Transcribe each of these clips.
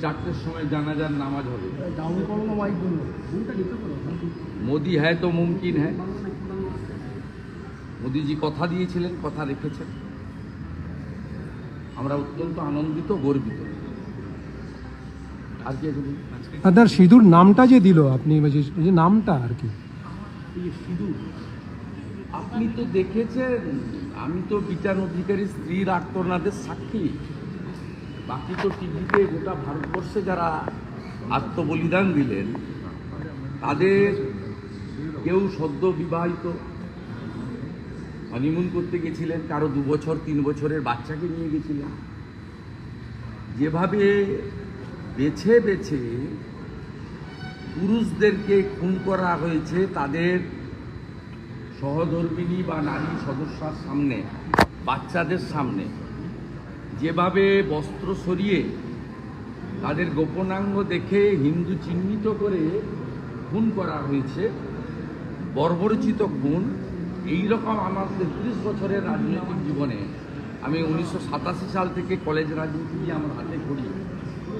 চারটের সময় জানাজার নামাজ হবে। মোদি হ্যায় তো মুমকিন হ্যায়। মোদিজি কথা দিয়েছিলেন কথা রেখেছেন। আমরা অত্যন্ত আনন্দিত গর্বিত। আর কি আপনার সিঁদুর নামটা যে দিল আপনি যে নামটা আর কি। সিঁদুর। আপনি তো দেখেছেন আমি তো বিচার অধিকারী স্ত্রীর আত্মনাদের সাক্ষী। বাকি তো টিভিতে গোটা ভারতবর্ষে যারা আত্মবলিদান দিলেন, তাদের কেউ সদ্য বিবাহিত। হানিমুন করতে গেছিলেন, কারও দু বছর, তিন বছরের বাচ্চাকে নিয়ে গেছিলেন। যেভাবে বেছে বেছে পুরুষদেরকে খুন করা হয়েছে, তাদের সহধর্মিনী বা নারী সদস্যার সামনে, বাচ্চাদের সামনে যেভাবে বস্ত্র সরিয়ে তাদের গোপনাঙ্গ দেখে হিন্দু চিহ্নিত করে খুন করা হয়েছে, বর্বরচিত খুন, এইরকম আমার তেত্রিশ বছরের রাজনৈতিক জীবনে আমি উনিশশো সাতাশি সাল থেকে কলেজ রাজনীতি দিয়ে আমার হাতে করি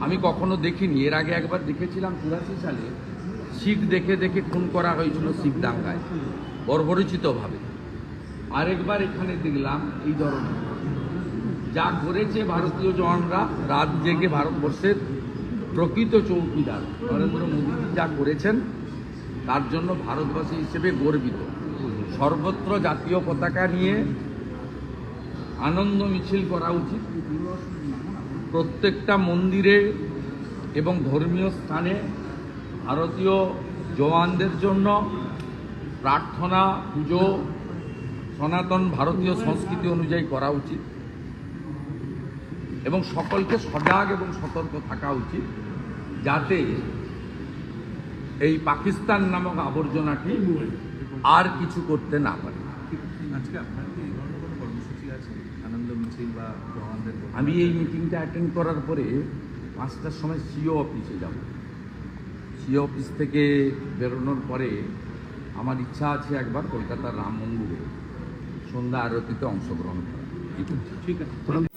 আমি কখনো দেখিনি, এর আগে একবার দেখেছিলাম চুরাশি সালে শিখ দেখে দেখে খুন করা হয়েছিল শিখ দাঙ্গায়, বর্বরচিতভাবে। আরেকবার এখানে দেখলাম এই ধরনের। যা করেছে ভারতীয় জওয়ানরা, রাত জেগে ভারতবর্ষের প্রকৃত চৌকিদার নরেন্দ্র মোদী যা করেছেন, তার জন্য ভারতবাসী হিসেবে গর্বিত। সর্বত্র জাতীয় পতাকা নিয়ে আনন্দ মিছিল করা উচিত। প্রত্যেকটা মন্দিরে এবং ধর্মীয় স্থানে ভারতীয় জওয়ানদের জন্য প্রার্থনা, পুজো, সনাতন ভারতীয় সংস্কৃতি অনুযায়ী করা উচিত। এবং সকলকে সজাগ এবং সতর্ক থাকা উচিত যাতে এই পাকিস্তান নামক আবর্জনাটি আর কিছু করতে না পারে। আমি এই মিটিংটা অ্যাটেন্ড করার পরে পাঁচটার সময় সিও অফিসে যাব। সিও অফিস থেকে বেরোনোর পরে আমার ইচ্ছা আছে একবার কলকাতার রাম মন্দিরে সন্ধ্যা আরতিতে অংশগ্রহণ করা ঠিক আছে।